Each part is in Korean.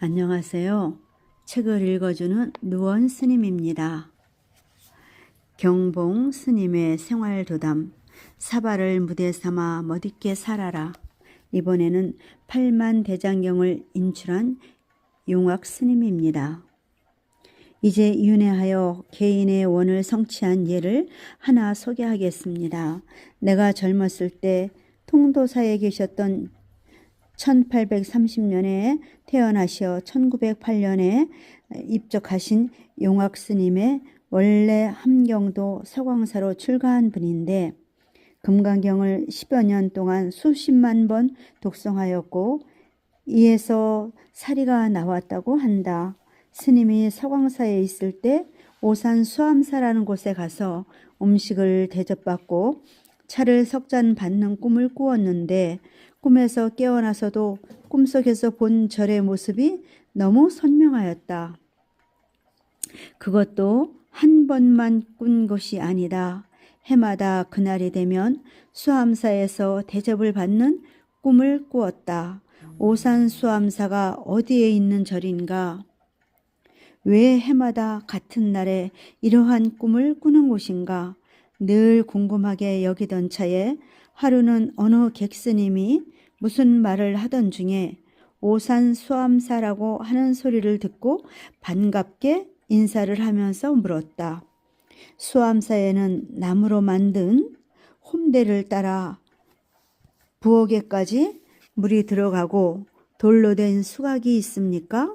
안녕하세요. 책을 읽어주는 누원 스님입니다. 경봉 스님의 생활도담 사바를 무대 삼아 멋있게 살아라. 이번에는 8만 대장경을 인출한 용학 스님입니다. 이제 윤회하여 개인의 원을 성취한 예를 하나 소개하겠습니다. 내가 젊었을 때 통도사에 계셨던 1830년에 태어나셔 1908년에 입적하신 용학 스님의 원래 함경도 서광사로 출가한 분인데 금강경을 10여 년 동안 수십만 번 독송하였고 이에서 사리가 나왔다고 한다. 스님이 서광사에 있을 때 오산 수암사라는 곳에 가서 음식을 대접받고 차를 석잔 받는 꿈을 꾸었는데 꿈에서 깨어나서도 꿈속에서 본 절의 모습이 너무 선명하였다. 그것도 한 번만 꾼 것이 아니다. 해마다 그날이 되면 수암사에서 대접을 받는 꿈을 꾸었다. 오산 수암사가 어디에 있는 절인가? 왜 해마다 같은 날에 이러한 꿈을 꾸는 곳인가? 늘 궁금하게 여기던 차에 하루는 어느 객스님이 무슨 말을 하던 중에 오산 수암사라고 하는 소리를 듣고 반갑게 인사를 하면서 물었다. 수암사에는 나무로 만든 홈대를 따라 부엌에까지 물이 들어가고 돌로 된 수각이 있습니까?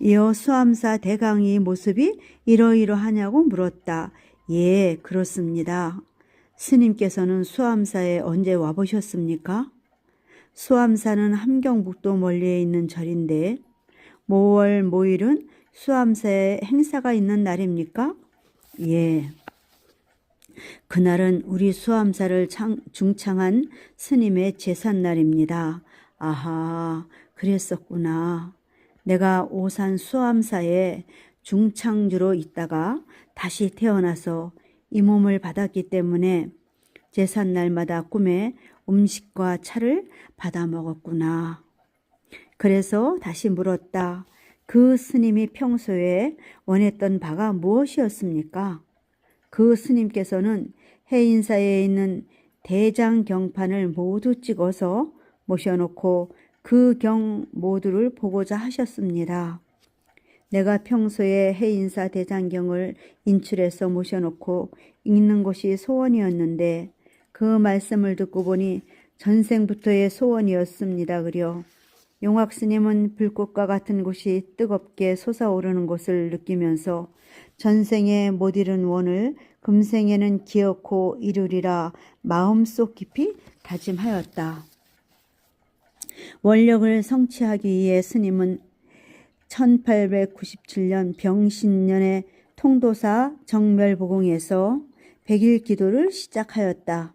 이어 수암사 대강의 모습이 이러이러하냐고 물었다. 예, 그렇습니다. 스님께서는 수암사에 언제 와보셨습니까? 수암사는 함경북도 멀리에 있는 절인데 모월 모일은 수암사에 행사가 있는 날입니까? 예. 그날은 우리 수암사를 창, 중창한 스님의 제삿날입니다. 아하, 그랬었구나. 내가 오산 수암사에 중창주로 있다가 다시 태어나서 이 몸을 받았기 때문에 제삿날마다 꿈에 음식과 차를 받아 먹었구나. 그래서 다시 물었다. 그 스님이 평소에 원했던 바가 무엇이었습니까? 그 스님께서는 해인사에 있는 대장 경판을 모두 찍어서 모셔놓고 그 경 모두를 보고자 하셨습니다. 내가 평소에 해인사 대장경을 인출해서 모셔놓고 읽는 것이 소원이었는데 그 말씀을 듣고 보니 전생부터의 소원이었습니다. 그려 용학 스님은 불꽃과 같은 곳이 뜨겁게 솟아오르는 것을 느끼면서 전생에 못 이룬 원을 금생에는 기어코 이루리라 마음속 깊이 다짐하였다. 원력을 성취하기 위해 스님은 1897년 병신년에 통도사 정멸보공에서 백일 기도를 시작하였다.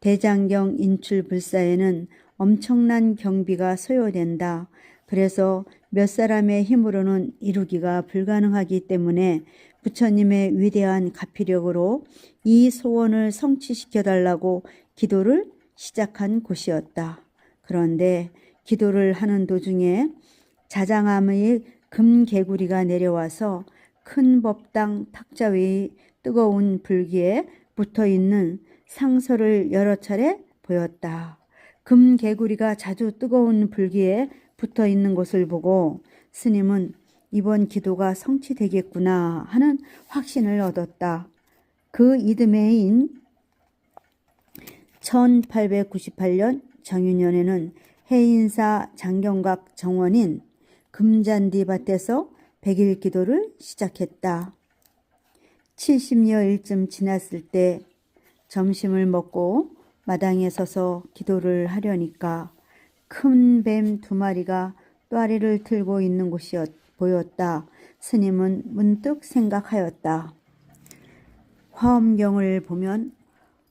대장경 인출 불사에는 엄청난 경비가 소요된다. 그래서 몇 사람의 힘으로는 이루기가 불가능하기 때문에 부처님의 위대한 가피력으로 이 소원을 성취시켜 달라고 기도를 시작한 곳이었다. 그런데 기도를 하는 도중에 자장암의 금개구리가 내려와서 큰 법당 탁자 위의 뜨거운 불기에 붙어 있는 상서를 여러 차례 보였다. 금개구리가 자주 뜨거운 불기에 붙어 있는 것을 보고 스님은 이번 기도가 성취되겠구나 하는 확신을 얻었다. 그 이듬해인 1898년 정윤년에는 해인사 장경각 정원인 금잔디 밭에서 백일 기도를 시작했다. 70여일쯤 지났을 때 점심을 먹고 마당에 서서 기도를 하려니까 큰 뱀 두 마리가 또아리를 들고 있는 곳이 보였다. 스님은 문득 생각하였다. 화엄경을 보면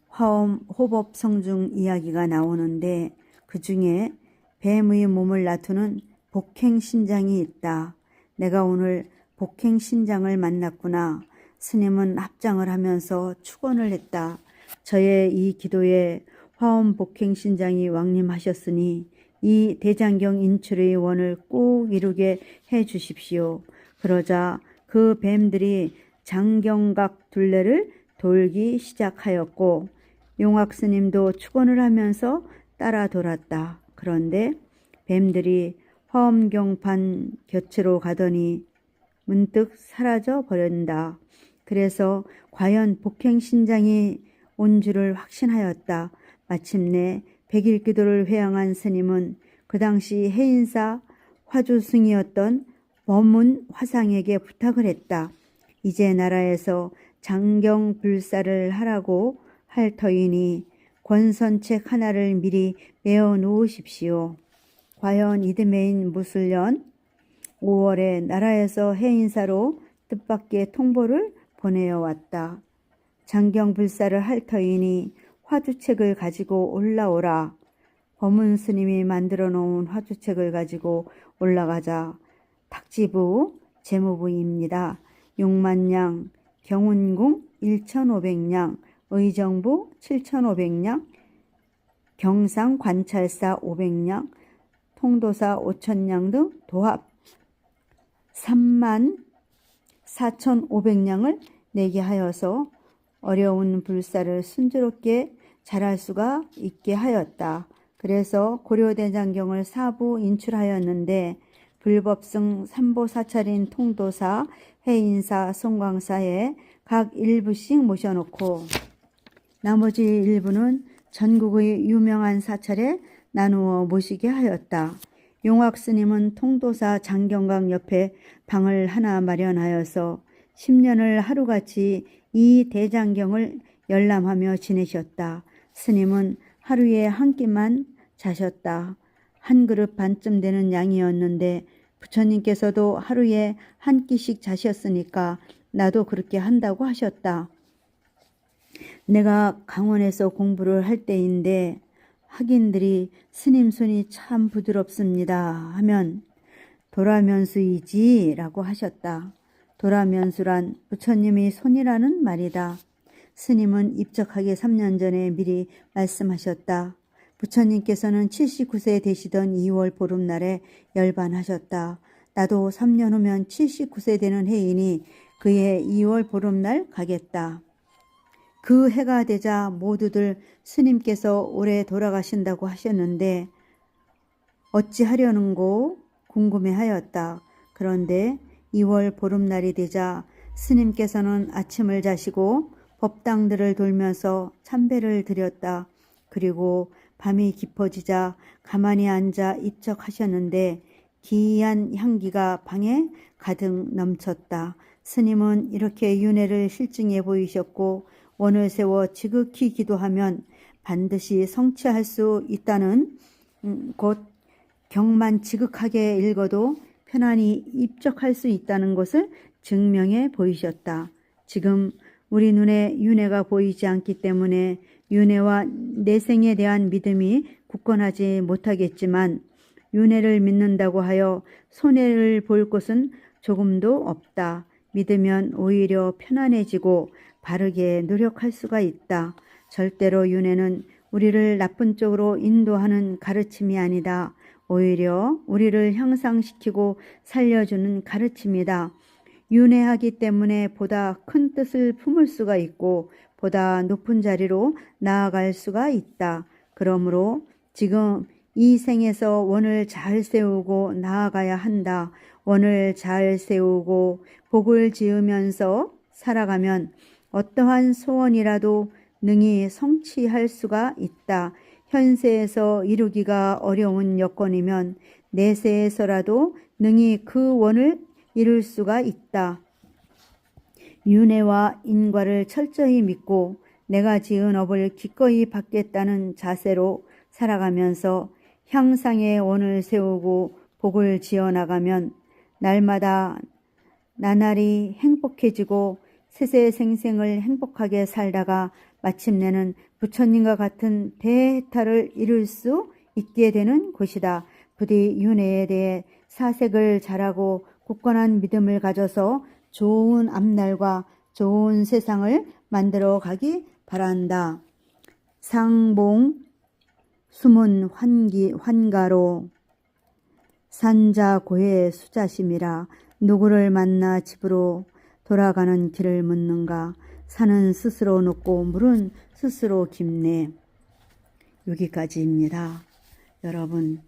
화엄 호법 성중 이야기가 나오는데 그 중에 뱀의 몸을 나투는 복행신장이 있다. 내가 오늘 복행신장을 만났구나. 스님은 합장을 하면서 축원을 했다. 저의 이 기도에 화엄 복행신장이 왕림하셨으니 이 대장경 인출의 원을 꼭 이루게 해 주십시오. 그러자 그 뱀들이 장경각 둘레를 돌기 시작하였고 용학 스님도 축원을 하면서 따라 돌았다. 그런데 뱀들이 화엄경판 곁으로 가더니 문득 사라져 버린다. 그래서 과연 복행신장이 온 줄을 확신하였다. 마침내 백일 기도를 회양한 스님은 그 당시 해인사 화주승이었던 범문 화상에게 부탁을 했다. 이제 나라에서 장경 불사를 하라고 할 터이니 권선책 하나를 미리 메어 놓으십시오. 과연 이듬해인 무술년 5월에 나라에서 해인사로 뜻밖의 통보를 보내어 왔다. 장경 불사를 할 터이니 화주책을 가지고 올라오라. 범은 스님이 만들어 놓은 화주책을 가지고 올라가자 탁지부 재무부입니다. 6만냥, 경운궁 1,500냥, 의정부 7,500냥, 경상 관찰사 500냥, 통도사 5천냥 등 도합 3만 4,500냥을 내게 하여서 어려운 불사를 순조롭게 잘할 수가 있게 하였다. 그래서 고려대장경을 사부 인출하였는데 불법승 삼보사찰인 통도사, 해인사, 송광사에 각 일부씩 모셔놓고 나머지 일부는 전국의 유명한 사찰에 나누어 모시게 하였다. 용학 스님은 통도사 장경각 옆에 방을 하나 마련하여서 10년을 하루같이 이 대장경을 열람하며 지내셨다. 스님은 하루에 한 끼만 자셨다. 한 그릇 반쯤 되는 양이었는데 부처님께서도 하루에 한 끼씩 자셨으니까 나도 그렇게 한다고 하셨다. 내가 강원에서 공부를 할 때인데 학인들이 스님 손이 참 부드럽습니다 하면 도라면수이지 라고 하셨다. 도라면수란 부처님이 손이라는 말이다. 스님은 입적하기 3년 전에 미리 말씀하셨다. 부처님께서는 79세 되시던 2월 보름날에 열반하셨다. 나도 3년 후면 79세 되는 해이니 그해 2월 보름날 가겠다. 그 해가 되자 모두들 스님께서 올해 돌아가신다고 하셨는데 어찌 하려는고 궁금해 하였다. 그런데 2월 보름날이 되자 스님께서는 아침을 자시고 법당들을 돌면서 참배를 드렸다. 그리고 밤이 깊어지자 가만히 앉아 입적하셨는데 기이한 향기가 방에 가득 넘쳤다. 스님은 이렇게 윤회를 실증해 보이셨고 원을 세워 지극히 기도하면 반드시 성취할 수 있다는 음, 곧 경만 지극하게 읽어도 편안히 입적할 수 있다는 것을 증명해 보이셨다. 지금 우리 눈에 윤회가 보이지 않기 때문에 윤회와 내생에 대한 믿음이 굳건하지 못하겠지만 윤회를 믿는다고 하여 손해를 볼 것은 조금도 없다. 믿으면 오히려 편안해지고 바르게 노력할 수가 있다. 절대로 윤회는 우리를 나쁜 쪽으로 인도하는 가르침이 아니다. 오히려 우리를 향상시키고 살려주는 가르침이다. 윤회하기 때문에 보다 큰 뜻을 품을 수가 있고 보다 높은 자리로 나아갈 수가 있다. 그러므로 지금 이 생에서 원을 잘 세우고 나아가야 한다. 원을 잘 세우고 복을 지으면서 살아가면 어떠한 소원이라도 능히 성취할 수가 있다. 현세에서 이루기가 어려운 여건이면 내세에서라도 능히 그 원을 이룰 수가 있다. 윤회와 인과를 철저히 믿고 내가 지은 업을 기꺼이 받겠다는 자세로 살아가면서 향상의 원을 세우고 복을 지어 나가면 날마다 나날이 행복해지고 세세생생을 행복하게 살다가 마침내는 부처님과 같은 대해탈을 이룰 수 있게 되는 곳이다. 부디 윤회에 대해 사색을 잘하고 굳건한 믿음을 가져서 좋은 앞날과 좋은 세상을 만들어 가기 바란다. 상봉 숨은 환기, 환가로 산자 고해 수자심이라 누구를 만나 집으로 돌아가는 길을 묻는가 산은 스스로 높고 물은 스스로 깊네. 여기까지입니다. 여러분,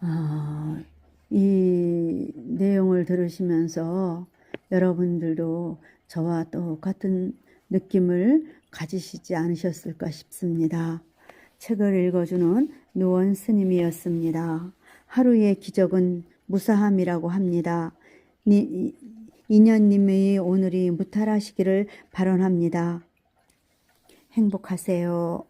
아, 이 내용을 들으시면서 여러분들도 저와 똑같은 느낌을 가지시지 않으셨을까 싶습니다. 책을 읽어주는 노원 스님이었습니다. 하루의 기적은 무사함이라고 합니다. 니, 인연님의 오늘이 무탈하시기를 발언합니다. 행복하세요.